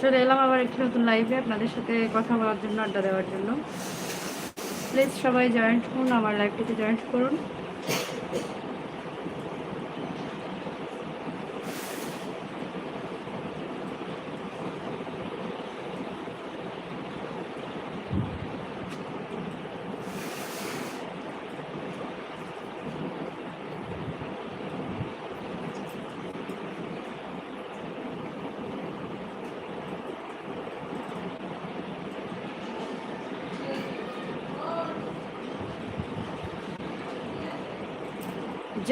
চলে এলাম আবার একটি নতুন লাইভে আপনাদের সাথে কথা বলার জন্য, আড্ডা দেওয়ার জন্য। প্লিজ সবাই জয়েন্ট করুন, আমার লাইভটিতে জয়েন্ট করুন।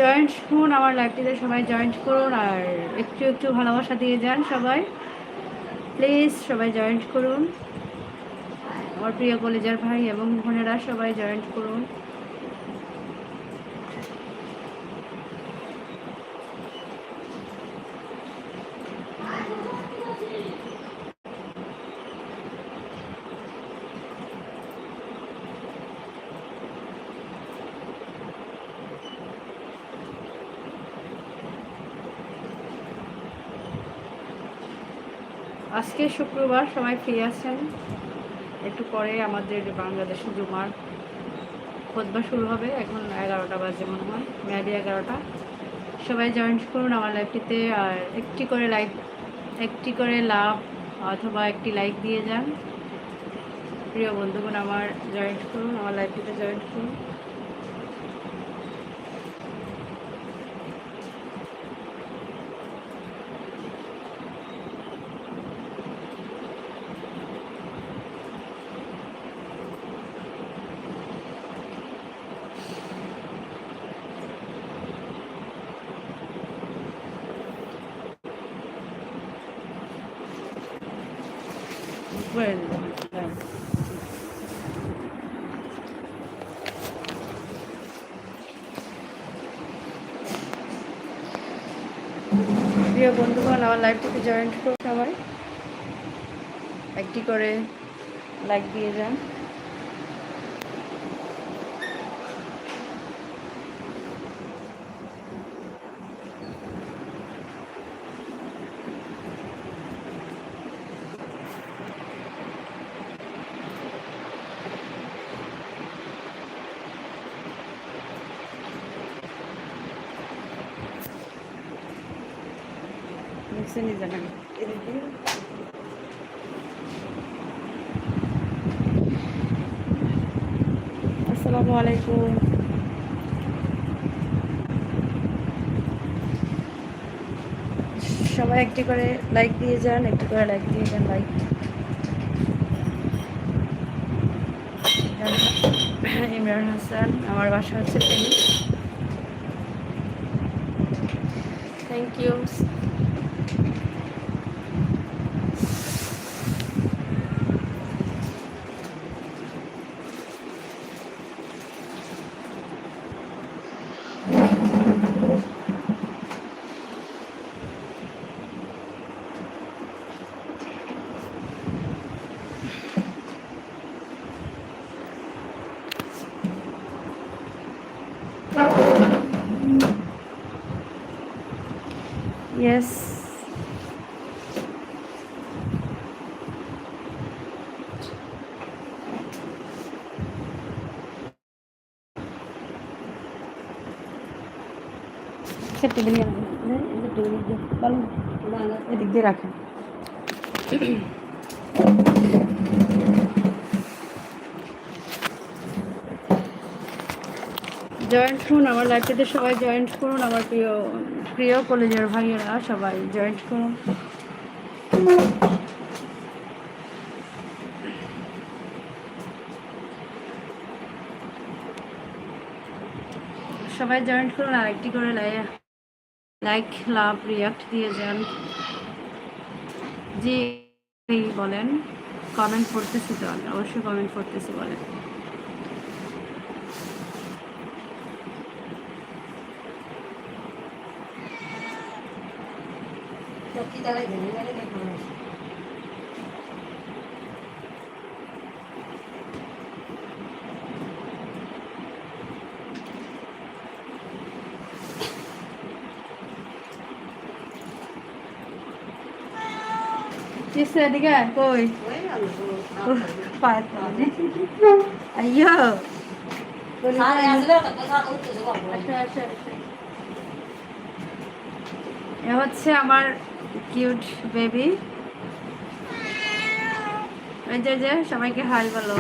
জয়েন্ট করুন, আমার লাইফটিতে সবাই জয়েন্ট করুন, আর একটু একটু ভালোবাসা দিয়ে যান সবাই। প্লিজ সবাই জয়েন্ট করুন। আমার প্রিয় কলেজার ভাই এবং বোনেরা সবাই জয়েন্ট করুন। আজকে শুক্রবার, সবাই ফ্রি আছেন। একটু পরে আমাদের বাংলাদেশে জুমার খোদবা শুরু হবে, এখন এগারোটা বাজে মনে হয়, মেয়াদি এগারোটা। সবাই জয়েন করুন আমার লাইভটিতে আর একটি করে লাইক একটি করে লাভ অথবা একটি লাইক দিয়ে যান। প্রিয় বন্ধুগণ, আমার জয়েন্ট করুন, আমার লাইভটিতে জয়েন্ট করুন Well, done. প্রিয় বন্ধুগণ আমার লাইভটিতে জয়েন্ট করুন সবাই। একটি করে লাইক দিয়ে যান। নিয়ে যাবেন আসসালামু আলাইকুম সবাই একটি করে লাইক দিয়ে যান, একটি করে লাইক দিয়ে যান লাইক ইমরান হাসান, আমার বাসা হচ্ছে থ্যাংক ইউ সে এদিক দিয়ে রাখেন। জয়েন্ট করুন, আমার লাইফটিতে সবাই জয়েন্ট করুন, আমার প্রিয় প্রিয় কলেজের ভাইয়েরা সবাই জয়েন্ট করুন। সবাই জয়েন্ট করুন আর একটি করে লাইক লাভ রিয়াক্ট দিয়ে যান। যে বলেন কমেন্ট করতেছি তো অবশ্যই কমেন্ট করতেছি বলেন। একটি কিসে এদিকে কই আইয়ো। এ হচ্ছে আমার কিউট বেবি যে যে সবাইকে হাই বলো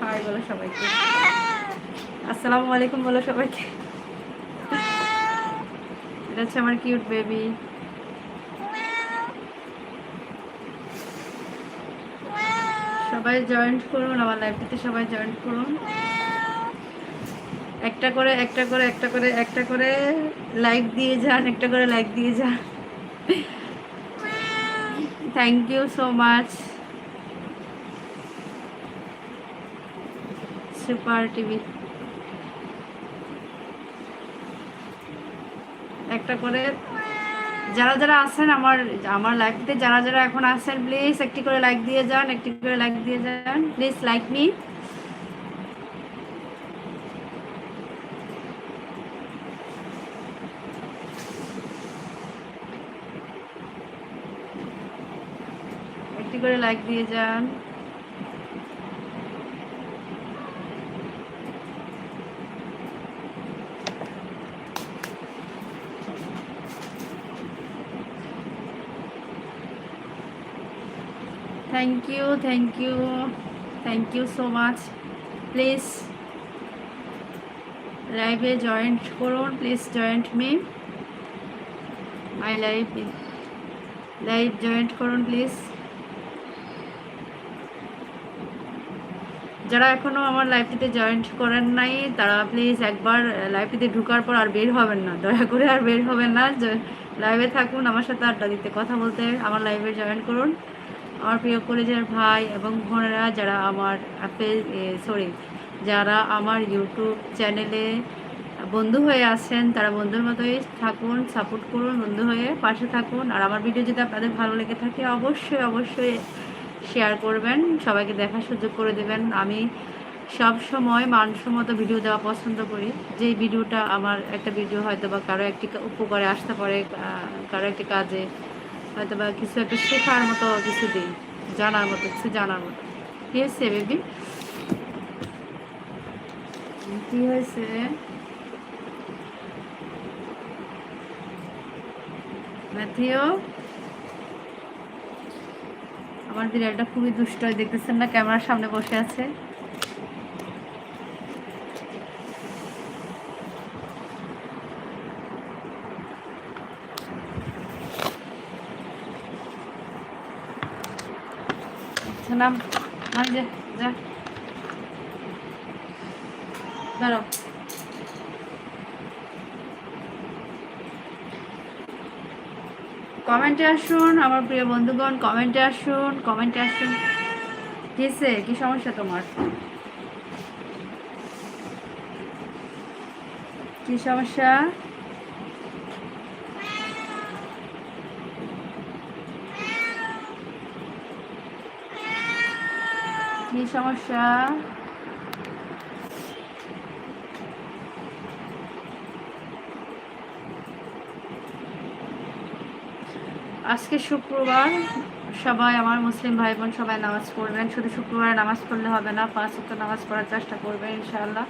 হাই বলো সবাইকে আসসালামু আলাইকুম বলো সবাইকে এটা হচ্ছে আমার কিউট বেবি সবাই জয়েন্ট করুন, আমার লাইফটিতে সবাই জয়েন্ট করুন। একটা করে একটা করে একটা করে একটা করে লাইক দিয়ে যান, একটা করে লাইক দিয়ে যান। Thank you so much super TV একটা করে যারা যারা আছেন আমার আমার লাইফতে যারা যারা এখন আছেন প্লিজ একটি করে লাইক দিয়ে যান, একটি করে লাইক দিয়ে যান। প্লিজ লাইক মি একটি করে লাইক দিয়ে যান। Thank you thank you thank you so much please লাইভে জয়েন্ট করুন please join me my live live join করুন প্লিজ যারা এখনও আমার লাইভটিতে জয়েন্ট করেন নাই, তারা প্লিজ একবার লাইভটিতে ঢুকার পর আর বের হবেন না। দয়া করে আর বের হবেন না। লাইভে থাকুন, আমার সাথে আড্ডা দিতে, কথা বলতে আমার লাইভে জয়েন করুন। আমার প্রিয় কলেজের ভাই এবং বোনেরা যারা আমার অ্যাপেল সরি, যারা আমার ইউটিউব চ্যানেলে বন্ধু হয়ে আছেন, তারা বন্ধুর মতোই থাকুন, সাপোর্ট করুন, বন্ধু হয়ে পাশে থাকুন। আর আমার ভিডিও যদি আপনাদের ভালো লেগে থাকে, অবশ্যই অবশ্যই শেয়ার করবেন। সবাইকে দেখার সুযোগ করে দেবেন। আমি সব সময় মানসম্মত ভিডিও দেওয়া পছন্দ করি। যেই ভিডিওটা আমার একটা ভিডিও হয়তো বা কারও একটি উপকারে আসতে পারে কারও একটি কাজে হয়তো বা কিছু একটা শেখার মতো কিছু দিই, জানার মতো, কিছু জানার মতো। কী হয়েছে বেবি কী হয়েছে? ম্যাথিও আমার বিড়ালটা খুবই দুষ্ট দেখতেছেন না, ক্যামেরার সামনে বসে আছে। নাম নাম যে যা দাঁড়াও কমেন্টে আসুন, আমার প্রিয় বন্ধুগণ কমেন্টে আসুন কমেন্টে আসুন। কিসে কি সমস্যা তোমার? কি সমস্যা? কি সমস্যা? আজকে শুক্রবার, সবাই আমার মুসলিম ভাই বোন সবাই নামাজ পড়বেন। শুধু শুক্রবারে নামাজ পড়লে হবে না, পাঁচ নামাজ পড়ার চেষ্টা করবেন ইনশাআল্লাহ।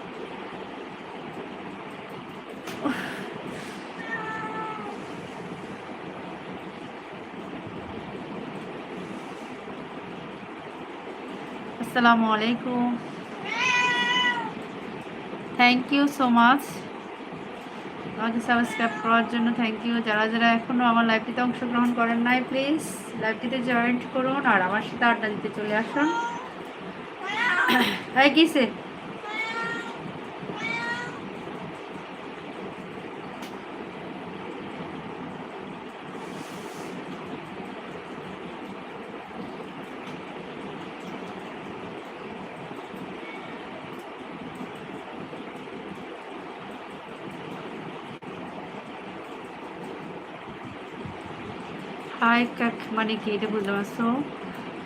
আসসালামু আলাইকুম। থ্যাংক ইউ সো মাচ আমাকে সাবস্ক্রাইব করার জন্য থ্যাংক ইউ যারা যারা এখনও আমার লাইভটিতে অংশগ্রহণ করেন নাই প্লিজ লাইভটিতে জয়েন্ট করুন আর আমার সাথে আড্ডা দিতে চলে আসুন। হ্যাঁ কিসে হাই কাক মানে কি? এটা না so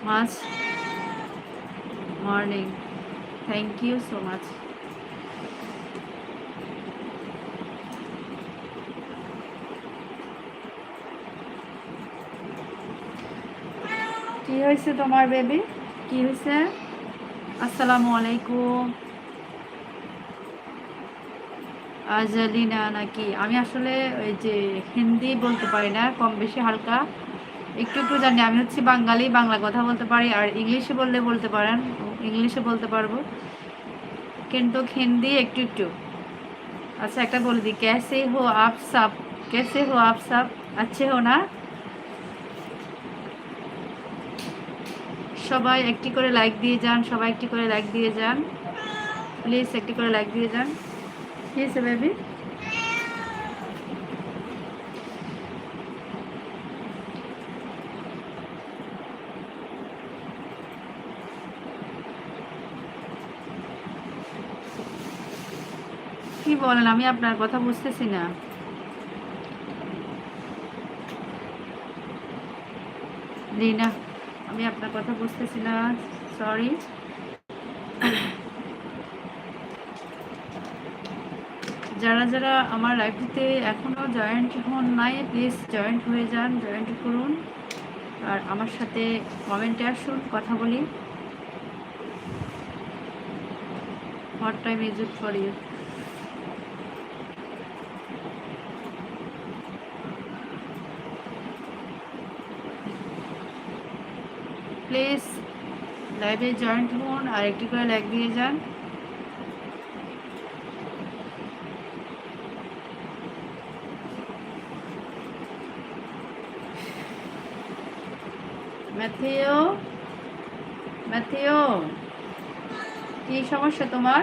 much morning thank you so কি কি হয়েছে তোমার বেবি কি হয়েছে? আসসালামু আলাইকুম। আজালিনা নাকি? আমি আসলে ওই যে হিন্দি বলতে পারি না, কম বেশি হালকা। একটু একটু জানি, আমি হচ্ছি বাঙালি, বাংলা কথা বলতে পারি, আর ইংলিশে বললে বলতে পারেন, ইংলিশে বলতে পারব। কিন্তু হিন্দি একটু একটু। আচ্ছা একটা বলে দিই ক্যাসে হো আপ সাপ ক্যাসে হো আপ সাপ আচ্ছে হো না? সবাই একটি করে লাইক দিয়ে যান, সবাই একটি করে লাইক দিয়ে যান। প্লিজ একটি করে লাইক দিয়ে যান। ঠিক আছে বেবি কি বলেন? আমি আপনার কথা বুঝতেছি না। রিনা, আমি আপনার কথা বুঝতেছি না। সরি যারা যারা আমার লাইফটিতে এখনও জয়েন্ট হন নাই প্লিজ জয়েন্ট হয়ে যান জয়েন্ট করুন। আর আমার সাথে কমেন্টে আসুন, কথা বলি। What time is it for you please লাইভে জয়েন্ট হন, আর একটি করে লাইক দিয়ে যান। ম্যাথিও ম্যাথিও কি সমস্যা তোমার?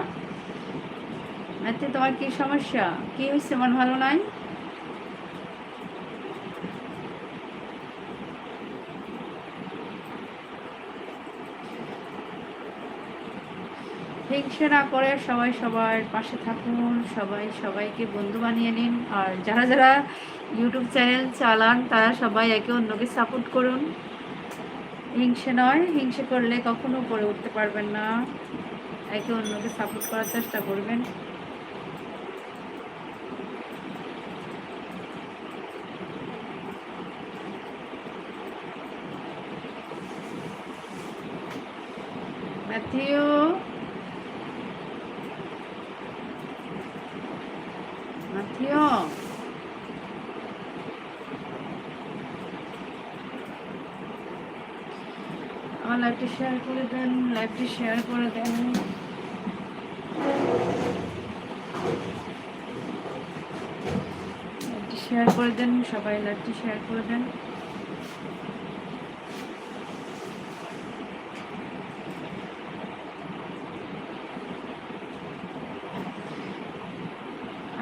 ম্যাথিও তোমার কি সমস্যা? কি হয়েছে? মন ভালো নাই? হিংসে না করে সবাই সবার পাশে থাকুন, সবাই সবাইকে বন্ধু বানিয়ে নিন। আর যারা যারা ইউটিউব চ্যানেল চালান, তারা সবাই একে অন্যকে সাপোর্ট করুন। হিংসে নয়, হিংসে করলে কখনো উপরে উঠতে পারবেন না। একে অন্যকে সাপোর্ট করার চেষ্টা করবেন। ম্যাথিউ ম্যাথিউ আমার লাইভটি শেয়ার করে দেন লাইভটি শেয়ার করে দেন। শেয়ার করে দেন, সবাই লাইভটি শেয়ার করে দেন।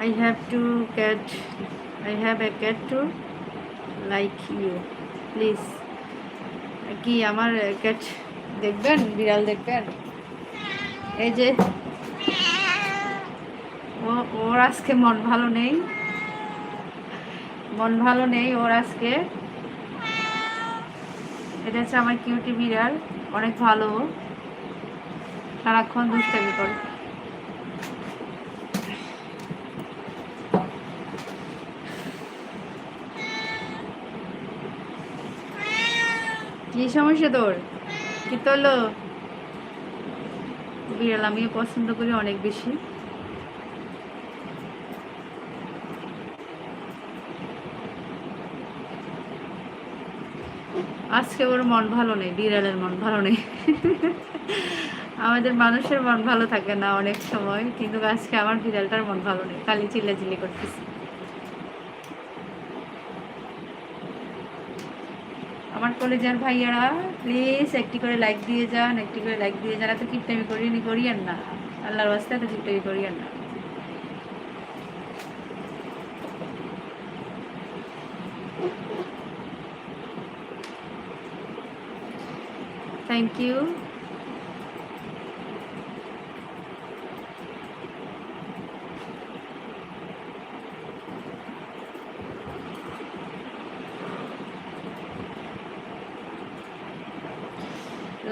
I have to get, I have a cat to like you, please কি, আমার ক্যাট দেখবেন? বিড়াল দেখবেন? এই যে। ওর আজকে মন ভালো নেই। মন ভালো নেই ওর আজকে। এটা হচ্ছে আমার কিউটি বিড়াল, অনেক ভালো। সারাক্ষণ দুষ্টামি করে। কি সমস্যা তোর? বিড়াল, আমিও পছন্দ করি অনেক বেশি। আজকে ওর মন ভালো নেই, বিড়ালের মন ভালো নেই। আমাদের মানুষের মন ভালো থাকে না অনেক সময়, কিন্তু আজকে আমার বিড়ালটার মন ভালো নেই, খালি চিল্লাচিল্লি করতেছে আমার কলেজের ভাইয়ারা প্লিজ একটি করে লাইক দিয়ে যান, একটি করে লাইক দিয়ে যান। এত কিপটামি করিনি করিয়েন না। আল্লাহর বাস্তে এত কিপটামি করিয়েন না। থ্যাংক ইউ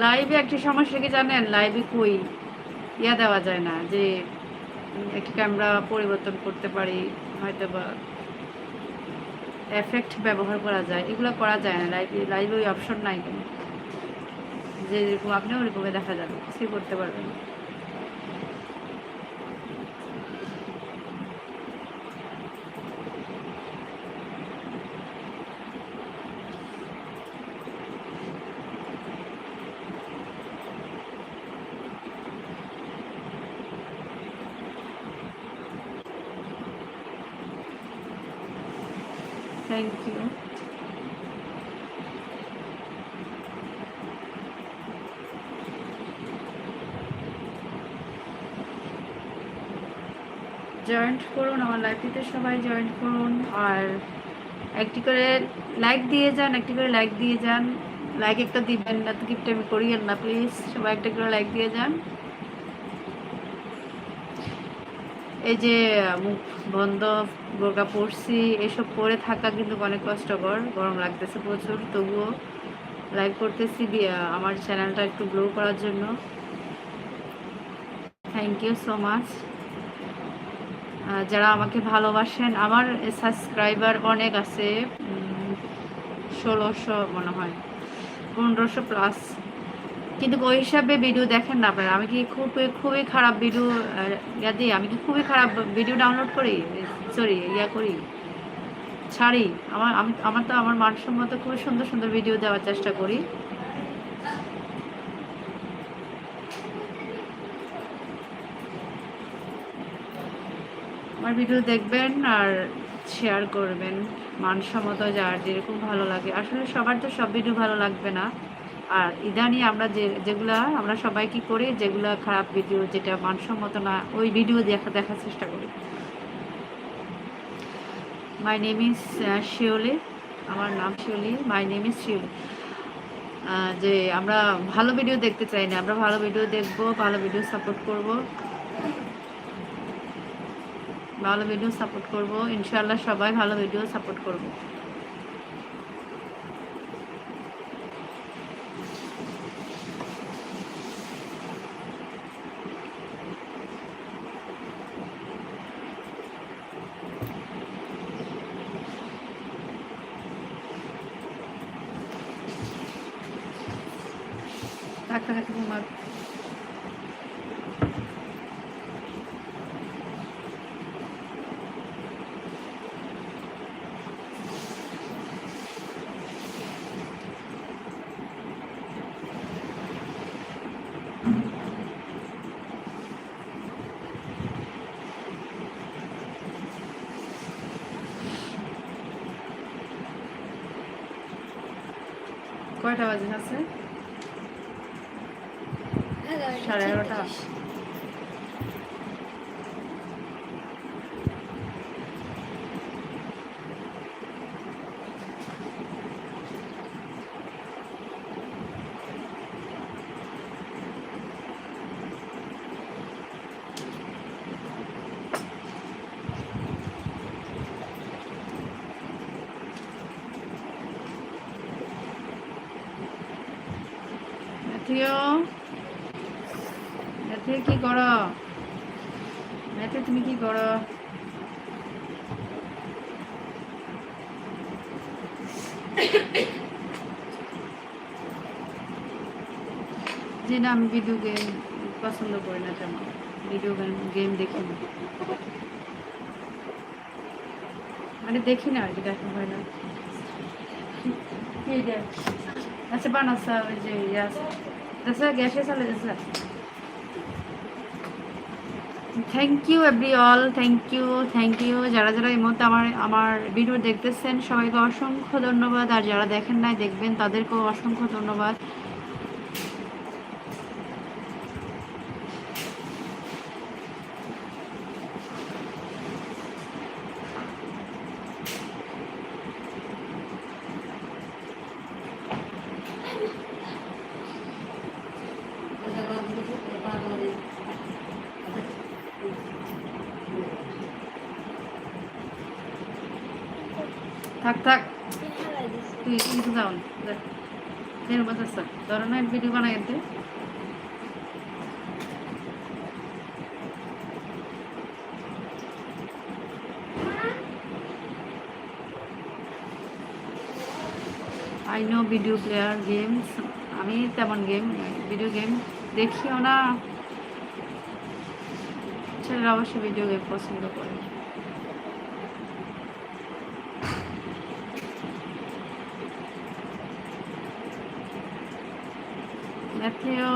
লাইভে একটি সমস্যা কি জানেন? লাইভে কই? ইয়া দেওয়া যায় না যে একটি ক্যামেরা পরিবর্তন করতে পারি হয়তো বা এফেক্ট ব্যবহার করা যায়। এগুলো করা যায় না। লাইভে লাইভে ওই অপশন নাই কেন। যে যেরকম আপনি ওরকমই দেখা যাবে, কিছুই করতে পারবেন না থ্যাংক ইউ জয়েন্ট করুন, আমার লাইফটিতে সবাই জয়েন্ট করুন। আর একটি করে লাইক দিয়ে যান, একটি করে লাইক দিয়ে যান। লাইক একটা দিবেন না তো গিফট আমি করিয়েন না প্লিজ সবাই একটা করে লাইক দিয়ে যান। এই যে, মুখ বন্ধ, বোরকা পরছি, এসব পরে থাকা কিন্তু অনেক কষ্টকর, গরম লাগতেছে প্রচুর, তবুও লাইভ করতেছি আমার চ্যানেলটা একটু গ্রো করার জন্য। থ্যাংক ইউ সো মাচ যারা আমাকে ভালোবাসেন, আমার সাবস্ক্রাইবার অনেক আছে ষোলোশো মনে হয়, পনেরোশো প্লাস কিন্তু ওই হিসাবে ভিডিও দেখেন না আপনারা। আমি কি খুব খুবই খারাপ ভিডিও ইয়া দিই? আমি কি খুবই খারাপ ভিডিও ডাউনলোড করি? সরি ইয়া করি? ছাড়ি? আমার, আমি, আমার তো আমার মানসম্মত খুবই সুন্দর সুন্দর ভিডিও দেওয়ার চেষ্টা করি। আমার ভিডিও দেখবেন আর শেয়ার করবেন। মানসম্মত যার যেরকম ভালো লাগে। আসলে সবার তো সব ভিডিও ভালো লাগবে না। আর ইদানি আমরা যে, যেগুলা আমরা সবাই কি করি, যেগুলা খারাপ ভিডিও যেটা মানসম্মত না, ওই ভিডিও দেখা, দেখার চেষ্টা করি। মাই নেম ইজ শিওলি আমার নাম Shiuli my name is Shiuli যে আমরা ভালো ভিডিও দেখতে চাই না। আমরা ভালো ভিডিও দেখব, ভালো ভিডিও সাপোর্ট করব। ভালো ভিডিও সাপোর্ট করব। ইনশাল্লাহ সবাই ভালো ভিডিও সাপোর্ট করব থাক থাক ঘুমাক কয়টা বাজে আছে? সাড়ে এগারোটা ম্যাথিও ম্যাথিও কি করো ম্যাথিও তুমি কি করো যে না, আমি ভিডিও গেম পছন্দ করি না তেমন। ভিডিও গেম গেম দেখি না। মানে দেখি না আর কি, দেখা হয় না। আচ্ছা বানাসা, ওই যে ইয়া দশা গ্যাসে চালে দশা thank you every all thank you thank you যারা যারা এই মুহূর্তে আমার আমার ভিডিও দেখতেছেন, সবাইকে অসংখ্য ধন্যবাদ। আর যারা দেখেন নাই, দেখবেন, তাদেরকেও অসংখ্য ধন্যবাদ। থাক থাক। তুই কিন্তু যাও না দেখ বাজাচ্ছে ধরো না ভিডিও বানাই দে I know video player games আমি তেমন গেম ভিডিও গেম দেখিও না। ছেলেরা অবশ্যই ভিডিও গেম পছন্দ করে। Matthew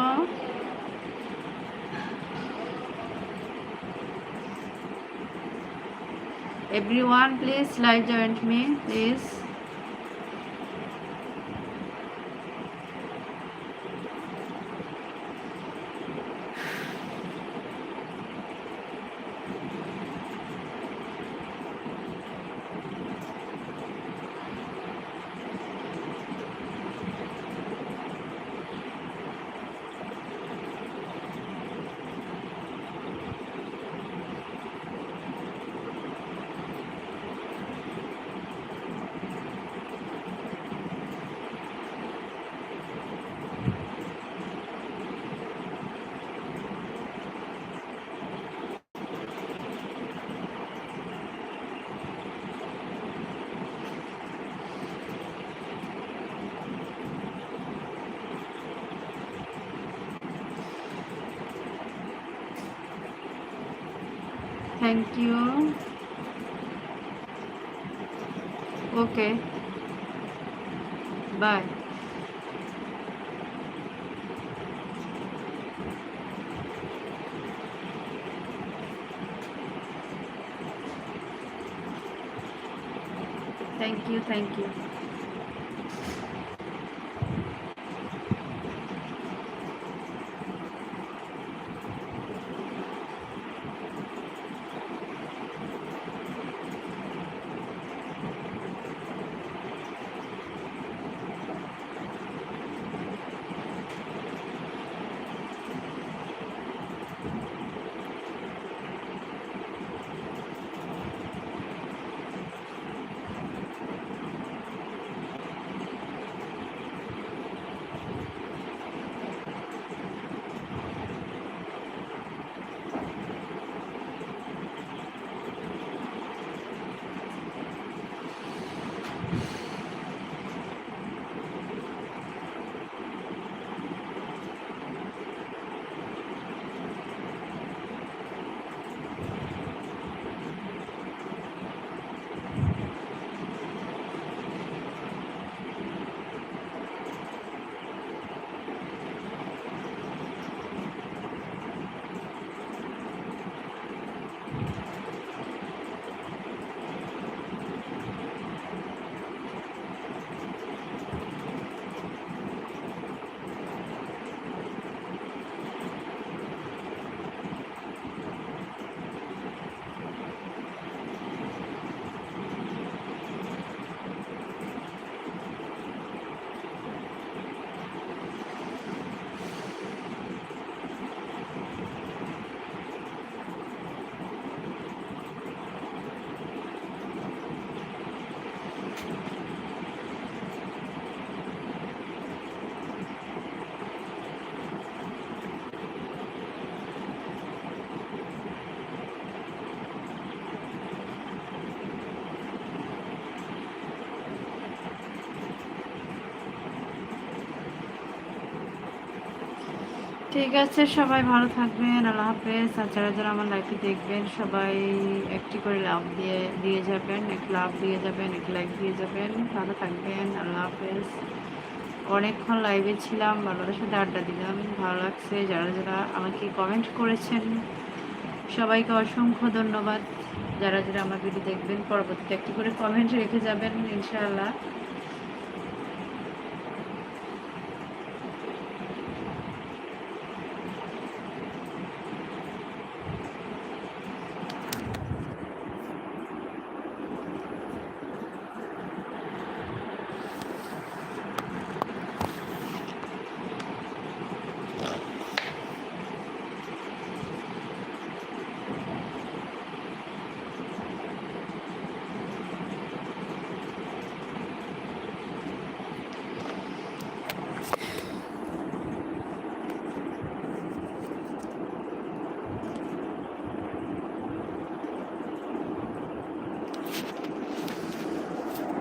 everyone please live join me please Thank you. Okay. Bye. Thank you thank you ঠিক আছে, সবাই ভালো থাকবেন, আল্লাহ হাফেজ। আর যারা যারা আমার লাইফে দেখবেন, সবাই একটি করে লাভ দিয়ে দিয়ে যাবেন, এক লাভ দিয়ে যাবেন, এক লাইক দিয়ে যাবেন। ভালো থাকবেন, আল্লাহ হাফেজ। অনেকক্ষণ লাইভে ছিলাম ভালোর সাথে আড্ডা দিলাম, ভালো লাগছে। যারা যারা আমাকে কমেন্ট করেছেন, সবাইকে অসংখ্য ধন্যবাদ। যারা যারা আমার ভিডিও দেখবেন, পরবর্তীতে একটি করে কমেন্ট রেখে যাবেন, ইনশাআল্লাহ।